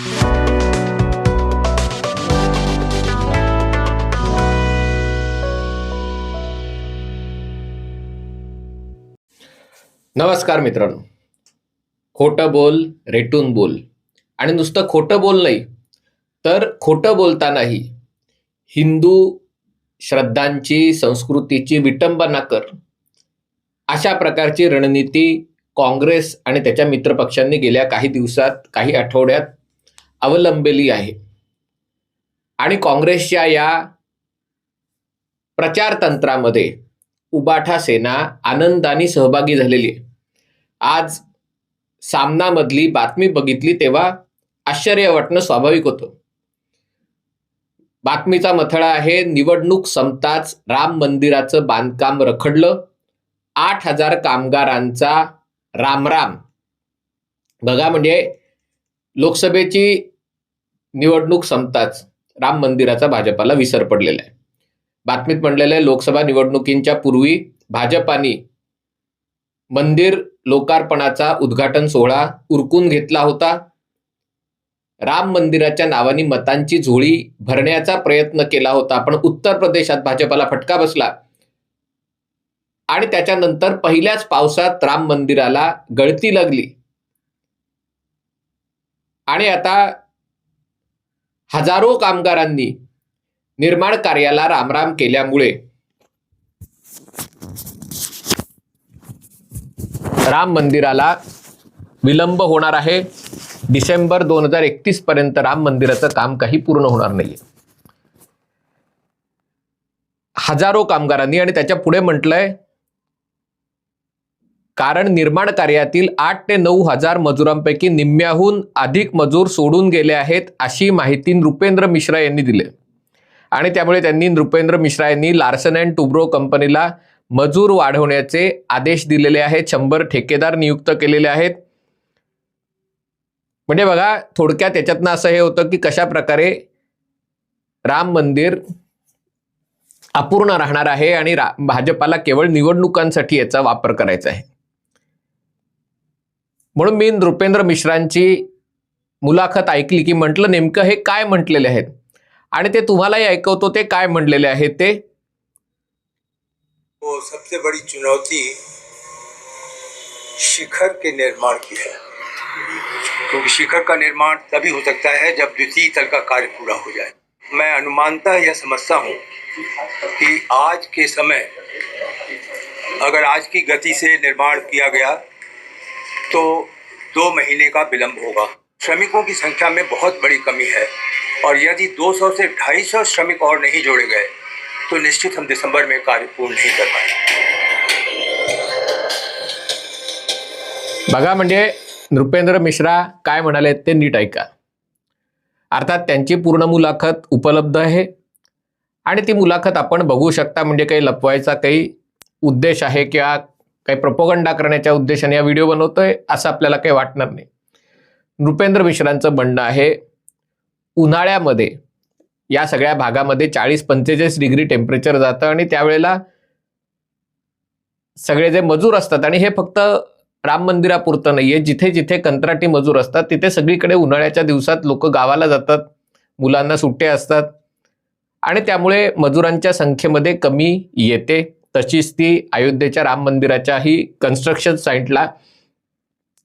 नमस्कार मित्रांनो. खोटं बोल रेटून बोल. आणि नुसतं खोटं बोल नाही तर खोटं बोलतानाही हिंदू श्रद्धांची संस्कृतीची विटंबना कर. अशा प्रकारची रणनीती काँग्रेस आणि त्याच्या मित्रपक्षांनी गेल्या काही दिवसात काही आठवड्यात अवलंबलेली आहे. आणि काँग्रेसच्या या प्रचार तंत्रामध्ये उबाठा सेना आनंदाने सहभागी झालेली आहे. आज सामनामधली बातमी बघितली तेव्हा आश्चर्य वाटणं स्वाभाविक होतं. बातमीचा मथळा आहे निवडणूक संपताच राम मंदिराचं बांधकाम रखडलं. आठ हजार कामगारांचा रामराम. बघा म्हणजे लोकसभेची निवडणूक संपताच राम मंदिराचा भाजपाला विसर पडलेला आहे. बातमीत म्हणलेलं आहे लोकसभा निवडणुकींच्या पूर्वी भाजपाने मंदिर लोकार्पणाचा उद्घाटन सोहळा उरकून घेतला होता. राम मंदिराच्या नावाने मतांची झोळी भरण्याचा प्रयत्न केला होता पण उत्तर प्रदेशात भाजपाला फटका बसला. आणि त्याच्यानंतर पहिल्याच पावसात राम मंदिराला गळती लागली. आणि आता हजारो कामगारांनी निर्माण कार्याला रामराम केल्यामुळे राम मंदिराला विलंब होणार आहे. डिसेंबर दोन हजार एकतीस पर्यंत राम मंदिराचं काम काही पूर्ण होणार नाहीये. हजारो कामगारांनी आणि त्याच्या पुढे म्हटलंय कारण निर्माण कार्यातील आठ ते नऊ हजार मजुरांपैकी निम्म्याहून अधिक मजूर सोडून गेले आहेत अशी माहिती नृपेंद्र मिश्रा यांनी दिली. आणि त्यामुळे त्यांनी नृपेंद्र मिश्रा यांनी लार्सन अँड टुब्रो कंपनीला मजूर वाढवण्याचे आदेश दिलेले आहेत शंभर ठेकेदार नियुक्त केलेले आहेत. म्हणजे बघा थोडक्यात त्याच्यातनं असं हे होतं की कशा प्रकारे राम मंदिर अपूर्ण राहणार आहे आणि रा भाजपाला केवळ निवडणुकांसाठी याचा वापर करायचा आहे. म्हणून मी नृपेंद्र मिश्रांची मुलाखत ऐकली की म्हटलं नेमकं हे काय म्हटलेले आहेत? आणि ते तुम्हालाही ऐकवतो ते काय म्हणलेले आहेत ते? वो सबसे बड़ी चुनौती शिखर के निर्माण की है। क्योंकि शिखर का निर्माण तभी हो सकता है जब द्वितीय तल का कार्य पूरा हो जाए। मैं अनुमानता यह समझता हूँ कि आज के समय अगर आज की गति से निर्माण किया गया तो दो महीने का विलंब होगा। श्रमिकों की संख्या में बहुत बड़ी कमी है और यदि 200 से 250 श्रमिक और नहीं जोड़े गए तो निश्चित हम दिसंबर में कार्य पूर्ण नहीं कर पाए बघा म्हणजे नृपेंद्र मिश्रा काय म्हणाले ते नीट ऐका. अर्थात त्यांची पूर्ण मुलाखत उपलब्ध आहे आणि ती मुलाखत आपण बघू शकता म्हणजे काही लपवायचा काही उद्देश आहे किंवा काही प्रपोगंडा करण्याच्या उद्देशाने या व्हिडिओ बनवतोय असं आपल्याला काही वाटणार नाही. नृपेंद्र मिश्रांचं म्हणणं आहे उन्हाळ्यामध्ये या सगळ्या भागामध्ये चाळीस पंचेचाळीस डिग्री टेम्परेचर जातं आणि त्यावेळेला सगळे जे मजूर असतात आणि हे फक्त राम मंदिरापुरतं नाहीये जिथे जिथे कंत्राटी मजूर असतात तिथे सगळीकडे उन्हाळ्याच्या दिवसात लोक गावाला जातात मुलांना सुट्टे असतात आणि त्यामुळे मजुरांच्या संख्येमध्ये कमी येते. तशीच ती अयोध्येच्या राम मंदिराच्याही कन्स्ट्रक्शन साईटला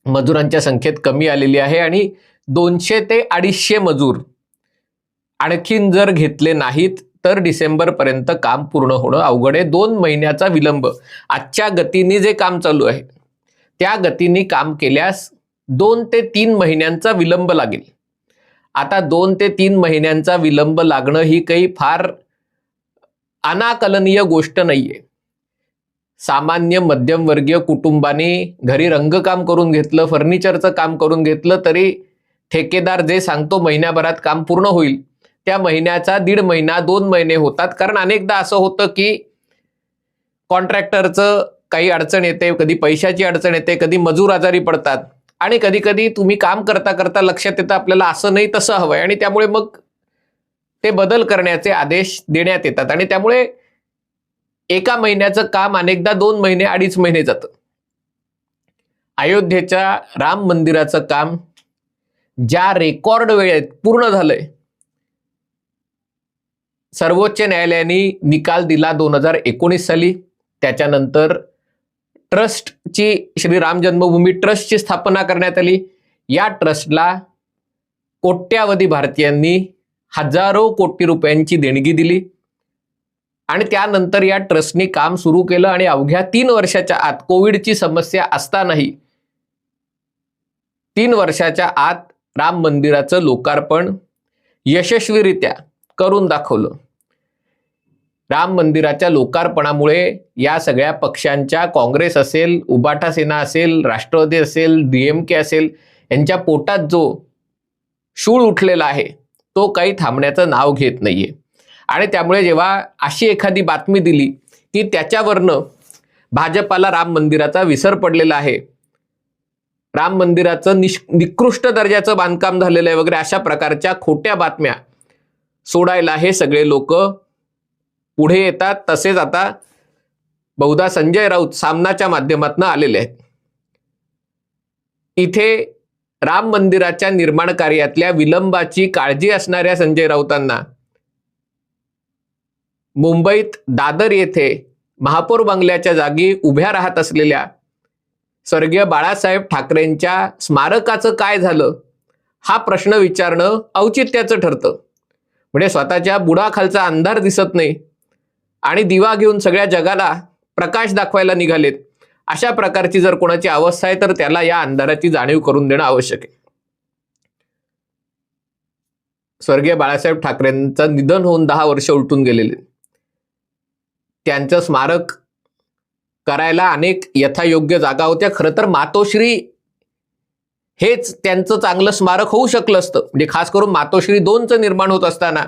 मजुरांच्या संख्येत कमी आलेली आहे आणि दोनशे ते अडीचशे मजूर आणखीन जर घेतले नाहीत तर डिसेंबरपर्यंत काम पूर्ण होणं अवघड आहे. दोन महिन्याचा विलंब. आजच्या गतीने जे काम चालू आहे त्या गतीने काम केल्यास दोन ते तीन महिन्यांचा विलंब लागेल. आता दोन ते तीन महिन्यांचा विलंब लागणं ही काही फार अनाकलनीय गोष्ट नाहीये. सामान्य मध्यमवर्गीय कुटुंबाने घरी रंगकाम करून घेतलं फर्निचरचं काम करून घेतलं तरी ठेकेदार जे सांगतो महिन्याभरात काम पूर्ण होईल त्या महिन्याचा दीड महिना दोन महिने होतात. कारण अनेकदा असं होतं की कॉन्ट्रॅक्टरचं काही अडचण येते कधी पैशाची अडचण येते कधी मजूर आजारी पडतात. आणि कधी कधी तुम्ही काम करता करता लक्षात येतं आपल्याला असं नाही तसं हवंय. आणि त्यामुळे मग ते बदल करण्याचे आदेश देण्यात येतात. आणि त्यामुळे एका महिन्याचं काम अनेकदा दोन महिने अडीच महिने जातं. अयोध्येच्या राम मंदिराचं काम ज्या रेकॉर्ड वेळेत पूर्ण झालंय सर्वोच्च न्यायालयाने निकाल दिला दोन हजार एकोणीस साली. त्याच्यानंतर ट्रस्टची श्री राम जन्मभूमी ट्रस्टची स्थापना करण्यात आली. या ट्रस्टला कोट्यावधी भारतीयांनी हजारो कोटी रुपयांची देणगी दिली. आणि त्यानंतर या ट्रस्टनी काम सुरू केलं आणि अवघ्या तीन वर्षाच्या आत कोविडची समस्या असतानाही तीन वर्षाच्या आत राम मंदिराचं लोकार्पण यशस्वीरित्या करून दाखवलं. राम मंदिराच्या लोकार्पणामुळे या सगळ्या पक्षांच्या काँग्रेस असेल उबाटा सेना असेल राष्ट्रवादी असेल डीएमके असेल यांच्या पोटात जो शूळ उठलेला आहे तो काही थांबण्याचं नाव घेत नाहीये. आणि त्यामुळे जेव्हा अशी एखादी बातमी दिली की त्याच्यावरनं भाजपाला राम मंदिराचा विसर पडलेला आहे. राम मंदिराचं निष निकृष्ट दर्जाचं बांधकाम झालेलं आहे वगैरे अशा प्रकारच्या खोट्या बातम्या सोडायला हे सगळे लोक पुढे येतात. तसेच आता बहुधा संजय राऊत सामनाच्या माध्यमातून आलेले आहेत. इथे राम मंदिराच्या निर्माण कार्यातल्या विलंबाची काळजी असणाऱ्या संजय राऊतांना मुंबईत दादर येथे महापौर बंगल्याच्या जागी उभ्या राहत असलेल्या स्वर्गीय बाळासाहेब ठाकरेंच्या स्मारकाचं काय झालं? हा प्रश्न विचारणं औचित्याचं ठरतं. म्हणजे स्वतःच्या बुडाखालचा अंधार दिसत नाही आणि दिवा घेऊन सगळ्या जगाला प्रकाश दाखवायला निघालेत. अशा प्रकारची जर कोणाची अवस्था आहे तर त्याला या अंधाराची जाणीव करून देणं आवश्यक आहे. स्वर्गीय बाळासाहेब ठाकरेंचं निधन होऊन दहा वर्ष उलटून गेलेले. त्यांचं स्मारक करायला अनेक यथायोग्य जागा होत्या. खरं तर मातोश्री हेच त्यांचं चांगलं स्मारक होऊ शकलं असतं. म्हणजे खास करून मातोश्री दोनचं निर्माण होत असताना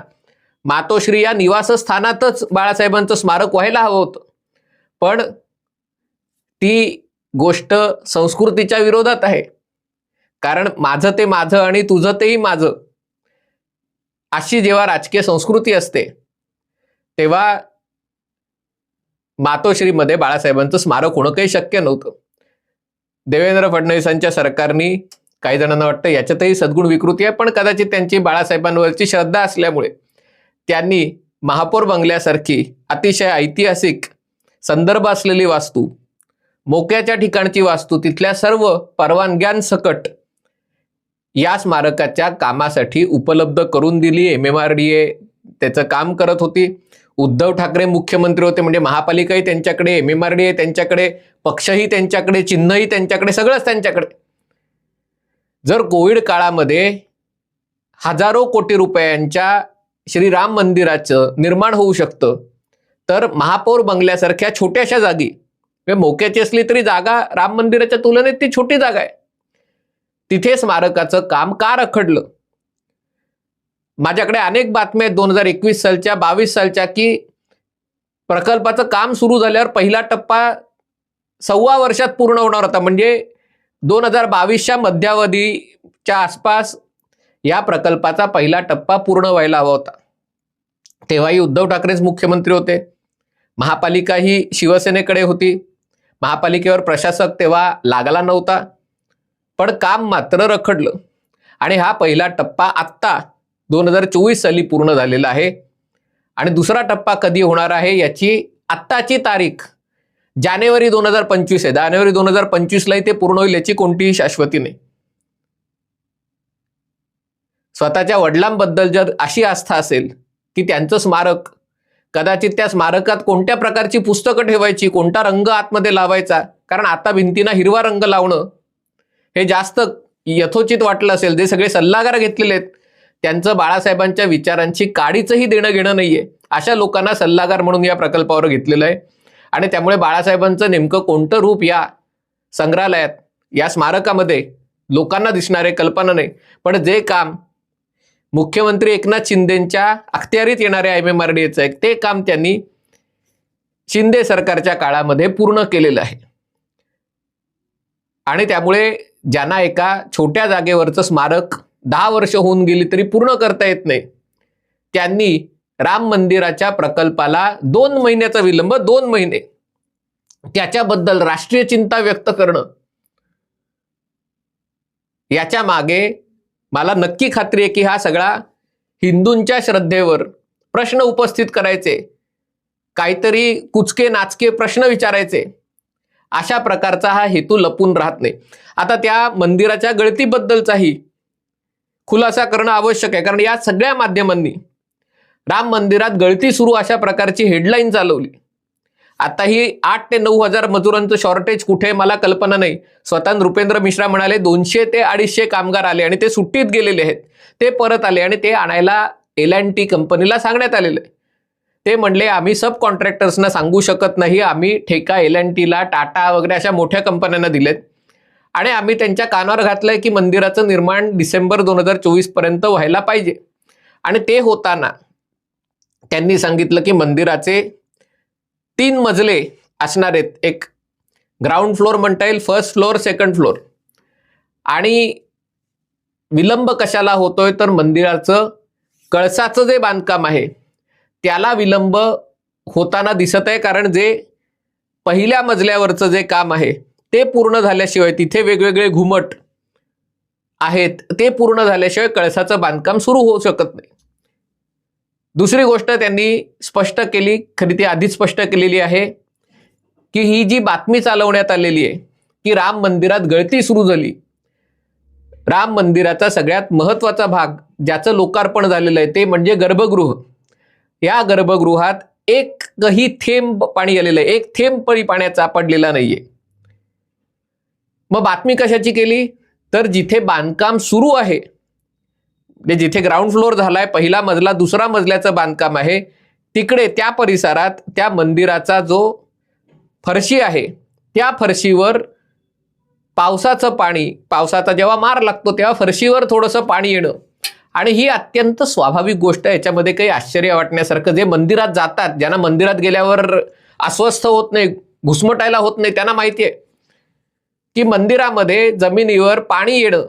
मातोश्री या निवासस्थानातच बाळासाहेबांचं स्मारक व्हायला हवं होतं. पण ती गोष्ट संस्कृतीच्या विरोधात आहे. कारण माझं ते माझं आणि तुझं तेही माझं अशी जेव्हा राजकीय संस्कृती असते तेव्हा मातोश्रीमध्ये बाळासाहेबांचं स्मारक होणं काही शक्य नव्हतं. देवेंद्र फडणवीसांच्या सरकारने काही जणांना वाटतं याच्यातही सद्गुण विकृती आहे पण कदाचित त्यांची बाळासाहेबांवरची श्रद्धा असल्यामुळे त्यांनी महापौर बंगल्यासारखी अतिशय ऐतिहासिक संदर्भ असलेली वास्तू मोक्याच्या ठिकाणची वास्तू तिथल्या सर्व परवानग्यांसकट या स्मारकाच्या कामासाठी उपलब्ध करून दिली. M M R D A त्याचं काम करत होती. उद्धव ठाकरे मुख्यमंत्री होते म्हणजे महापालिकाही त्यांच्याकडे एम. एम. आर. डी. आहे त्यांच्याकडे पक्षही त्यांच्याकडे चिन्हही त्यांच्याकडे सगळंच त्यांच्याकडे. जर कोविड काळामध्ये हजारो कोटी रुपयांच्या श्रीराम मंदिराचं निर्माण होऊ शकतं तर महापौर बंगल्यासारख्या छोट्याशा जागी म्हणजे मोक्याची असली तरी जागा राम मंदिराच्या तुलनेत ती छोटी जागा आहे. तिथे स्मारकाचं काम का रखडलं? माझ्याकडे अनेक बातम्या आहेत. दोन हजार एकवीस सालच्या बावीस सालच्या की प्रकल्पाचं काम सुरू झाल्यावर पहिला टप्पा सव्वा वर्षात पूर्ण होणार होता. म्हणजे दोन हजार बावीसच्या मध्यावधीच्या आसपास या प्रकल्पाचा पहिला टप्पा पूर्ण व्हायला हवा होता. तेव्हाही उद्धव ठाकरेच मुख्यमंत्री होते. महापालिका ही शिवसेनेकडे होती. महापालिकेवर प्रशासक तेव्हा लागला नव्हता. पण काम मात्र रखडलं. आणि हा पहिला टप्पा आत्ता दोन हजार चोवीस साली पूर्ण झालेला आहे. आणि दुसरा टप्पा कधी होणार आहे याची आत्ताची तारीख जानेवारी दोन हजार पंचवीस आहे. जानेवारी दोन हजार पंचवीसलाही ते पूर्ण होईल याची कोणतीही शाश्वती नाही. स्वतःच्या वडिलांबद्दल जर अशी आस्था असेल की त्यांचं स्मारक कदाचित त्या स्मारकात कोणत्या प्रकारची पुस्तकं ठेवायची कोणता रंग आतमध्ये लावायचा कारण आता भिंतींना हिरवा रंग लावणं हे जास्त यथोचित वाटलं असेल. जे सगळे सल्लागार घेतलेले आहेत त्यांचं बाळासाहेबांच्या विचारांची काडीचंही देणं घेणं नाहीये. अशा लोकांना सल्लागार म्हणून या प्रकल्पावर घेतलेलं आहे. आणि त्यामुळे बाळासाहेबांचं नेमकं कोणतं रूप या संग्रहालयात या स्मारकामध्ये लोकांना दिसणारे कल्पना नाही. पण जे काम मुख्यमंत्री एकनाथ शिंदेच्या अखत्यारीत येणाऱ्या एम एम आर डी एचं आहे ते काम त्यांनी शिंदे सरकारच्या काळामध्ये पूर्ण केलेलं आहे. आणि त्यामुळे ज्यांना एका छोट्या जागेवरचं स्मारक दहा वर्ष होऊन गेली तरी पूर्ण करता येत नाही. त्यांनी राम मंदिराच्या प्रकल्पाला दोन महिन्याचा विलंब दोन महिने. त्याच्याबद्दल राष्ट्रीय चिंता व्यक्त करणं. याच्या मागे मला नक्की खात्री आहे की हा सगळा हिंदूंच्या श्रद्धेवर प्रश्न उपस्थित करायचे. काहीतरी कुचके नाचके प्रश्न विचारायचे. अशा प्रकारचा हा हेतू लपून राहत नाही. आता त्या मंदिराच्या गळतीबद्दलचाही खुलासा करणं आवश्यक आहे. कारण या सगळ्या माध्यमांनी राम मंदिरात गळती सुरू अशा प्रकारची हेडलाईन चालवली. आता ही आठ ते नऊ हजार मजुरांचं शॉर्टेज कुठे मला कल्पना नाही. स्वतः नृपेंद्र मिश्रा म्हणाले दोनशे ते अडीचशे कामगार आले आणि ते सुट्टीत गेलेले आहेत. ते परत आले आणि ते आणायला एल अँड टी कंपनीला सांगण्यात आलेलं. आहे ते म्हणले आम्ही सब कॉन्ट्रॅक्टर्सना सांगू शकत नाही. आम्ही ठेका एल अँड टीला टाटा वगैरे अशा मोठ्या कंपन्यांना दिलेत. आणि आम्ही त्यांच्या कानावर घातलंय की मंदिराचं निर्माण डिसेंबर दोन हजार चोवीसपर्यंत व्हायला पाहिजे. आणि ते होताना त्यांनी सांगितलं की मंदिराचे तीन मजले असणार आहेत. एक ग्राउंड फ्लोअर म्हणता येईल फर्स्ट फ्लोअर सेकंड फ्लोअर आणि विलंब कशाला होतोय? तर मंदिराचं कळसाचं जे बांधकाम आहे त्याला विलंब होताना दिसत आहे कारण जे पहिल्या मजल्यावरचं जे काम आहे ते पूर्ण झाल्याशिवाय तिथे वेगवेगळे घुमट आहेत ते पूर्ण झाल्याशिवाय कळसाचं बांधकाम सुरू होऊ शकत नाही. दुसरी गोष्ट त्यांनी स्पष्ट केली खरी ती आधीच स्पष्ट केलेली आहे की ही जी बातमी चालवण्यात आलेली आहे की राम मंदिरात गळती सुरू झाली. राम मंदिराचा सगळ्यात महत्त्वाचा भाग ज्याचं लोकार्पण झालेलं आहे ते म्हणजे गर्भगृह. या गर्भगृहात एकही थेंब पाणी आलेलं आहे एक थेंब पळी पाण्याचा पडलेला नाहीये. मग बातमी कशाची केली? तर जिथे बांधकाम सुरू आहे म्हणजे जिथे ग्राउंड फ्लोअर झालाय पहिला मजला दुसरा मजल्याचं बांधकाम आहे तिकडे त्या परिसरात त्या मंदिराचा जो फरशी आहे त्या फरशीवर पावसाचं पाणी पावसाचा जेव्हा मार लागतो तेव्हा फरशीवर थोडंसं पाणी येणं. आणि ही अत्यंत स्वाभाविक गोष्ट आहे. याच्यामध्ये काही आश्चर्य वाटण्यासारखं जे मंदिरात जातात ज्यांना मंदिरात गेल्यावर अस्वस्थ होत नाही घुसमटायला होत नाही त्यांना माहिती आहे. की मंदिरामध्ये जमिनीवर पाणी येणं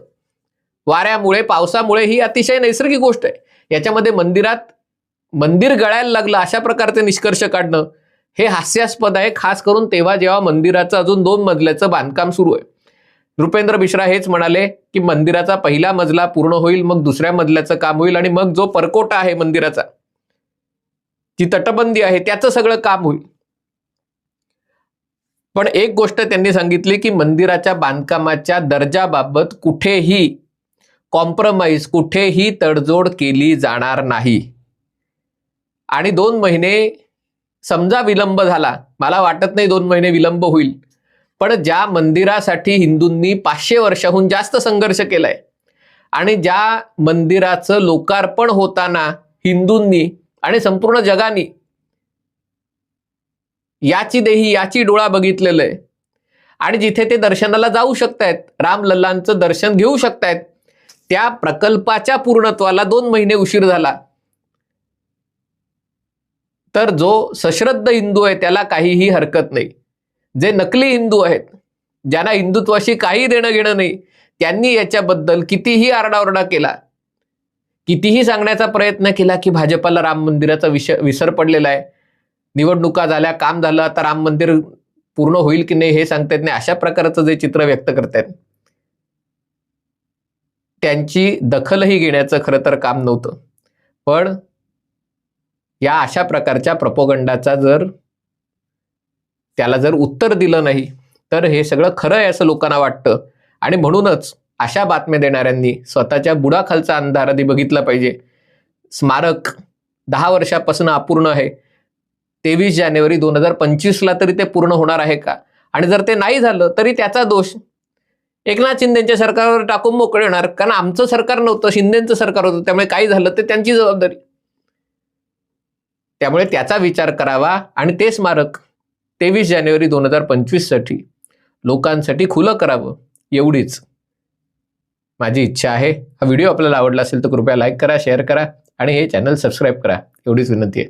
वाऱ्यामुळे पावसामुळे ही अतिशय नैसर्गिक गोष्ट आहे. याच्यामध्ये मंदिरात मंदिर गळायला लागलं अशा प्रकारचे निष्कर्ष काढणं हे हास्यास्पद आहे. खास करून तेव्हा जेव्हा मंदिराचं अजून दोन मजल्याचं बांधकाम सुरू आहे. रुपेंद्र मिश्रा हेच म्हणाले की मंदिराचा पहिला मजला पूर्ण होईल मग दुसऱ्या मजल्याचं काम होईल आणि मग जो परकोटा आहे मंदिराचा जी तटबंदी आहे त्याचं सगळं काम होईल. पण एक गोष्ट त्यांनी सांगितली की मंदिराच्या बांधकामाच्या दर्जाबाबत कुठेही कॉम्प्रमाइज कुठेही तडजोड केली जाणार नाही. आणि दोन महिने समजा विलंब झाला मला वाटत नाही दोन महिने विलंब होईल पण ज्या मंदिरासाठी हिंदूंनी पाचशे वर्षाहून जास्त संघर्ष केलाय आणि ज्या मंदिराचं लोकार्पण होताना हिंदूंनी आणि संपूर्ण जगाने याची देही याची डोळा बघितलेलं आहे. आणि जिथे ते दर्शनाला जाऊ शकतायत राम लल्लांचं दर्शन घेऊ शकतायत त्या प्रकल्पाच्या पूर्णत्वाला दोन महिने उशीर झाला. तर जो सश्रद्ध हिंदू आहे त्याला काहीही हरकत नाही. जे नकली हिंदू आहेत ज्यांना हिंदुत्वाशी काही देणं घेणं नाही त्यांनी याच्याबद्दल कितीही आरडाओरडा केला कितीही सांगण्याचा प्रयत्न केला की भाजपाला राम मंदिराचा विष विसर पडलेला आहे. निवडणुका झाल्या काम झालं आता राम मंदिर पूर्ण होईल की नाही हे सांगता येत नाही. अशा प्रकारचं जे चित्र व्यक्त करतायत त्यांची दखलही घेण्याचं खरं तर काम नव्हतं. पण या अशा प्रकारच्या प्रपोगंडाचा जर त्याला जर उत्तर दिलं नाही तर हे सगळं खरं आहे असं लोकांना वाटतं. आणि म्हणूनच अशा बातम्या देणाऱ्यांनी स्वतःच्या बुडाखालचा अंधार आधी बघितला पाहिजे. स्मारक दहा वर्षापासून अपूर्ण आहे. तेवीस जानेवारी दोन हजार पंचवीसला तरी ते पूर्ण होणार आहे का? आणि जर ते नाही झालं तरी त्याचा दोष. एकनाथ शिंदेच्या सरकारवर टाकून मोकळे होणार कारण आमचं सरकार नव्हतं शिंदेचं सरकार होतं त्यामुळे काही झालं ते त्यांची जबाबदारी. त्यामुळे त्याचा विचार करावा आणि ते स्मारक तेवीस जानेवारी दोन हजार पंचवीससाठी लोकांसाठी खुलं करावं एवढीच माझी इच्छा आहे. हा व्हिडिओ आपल्याला आवडला असेल तर कृपया लाईक करा शेअर करा आणि हे चॅनल सबस्क्राईब करा एवढीच विनंती आहे.